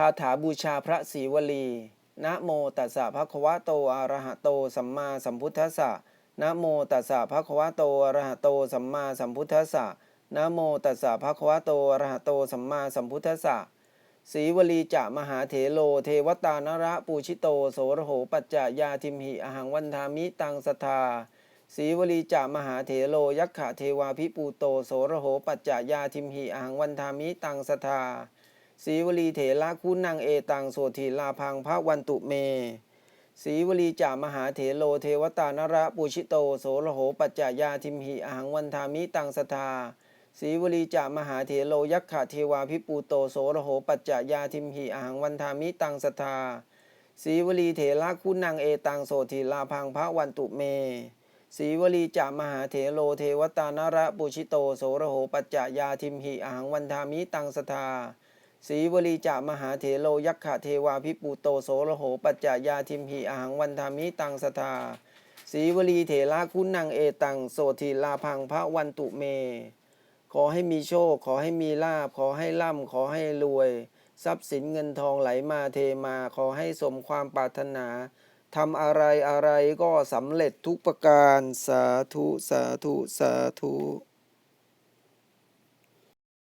คาถาบูชาพระศรีวลีนะโมตัสสะภะคะวะโตอะระหะโตสัมมาสัมพุทธัสสะนะโมตัสสะภะคะวะโตอะระหะโตสัมมาสัมพุทธัสสะนะโมตัสสะภะคะวะโตอะระหะโตสัมมาสัมพุทธัสสะศรีวลีจะมหาเถโลเทวตานระปูชิโตโสรโหปัจจายาทิมหิอหังวันทามิตังสทธาศีวลีจามหาเถโลยักขะเทวาพิปูโตโสระโหปัจจายาทิมหิอหังวันทามิตังสทา ศรีวลีเถระคุณนางเอตังโสธีลาพังพระวันตุเมศรีวลีจามหาเถโลเทวตานระปูชิโตโสระโหปัจจายาทิมหิอหังวันทามิตังสทาศรีวลีจามหาเถโลยักขะเทวาพิปูโตโสระโหปัจจายาทิมหิอหังวันทามิตังสทาศรีวลีเถระคุณนางเอตังโสธีลาพังพระวันตุเมศรีวลีจามหาเถโลเทวตานระปุชิโตโสระโหปัจจายาทิมหิอหังวันทามิตังสทา ศรีวลีจามหาเถโลยักขะเทวาพิปูโตโสระโหปัจจายาทิมหิอหังวันทามิตังสทาศรีวลีเถระคุณนางเอตังโสธีลาพังพระวันตุเม ขอให้มีโชค ขอให้มีลาภขอให้ร่ำ ขอให้รวย ทรัพย์สินเงินทองไหลมาเทมา ขอให้สมความปรารถนาทำอะไรอะไรก็สำเร็จทุกประการสาธุสาธุสาธุ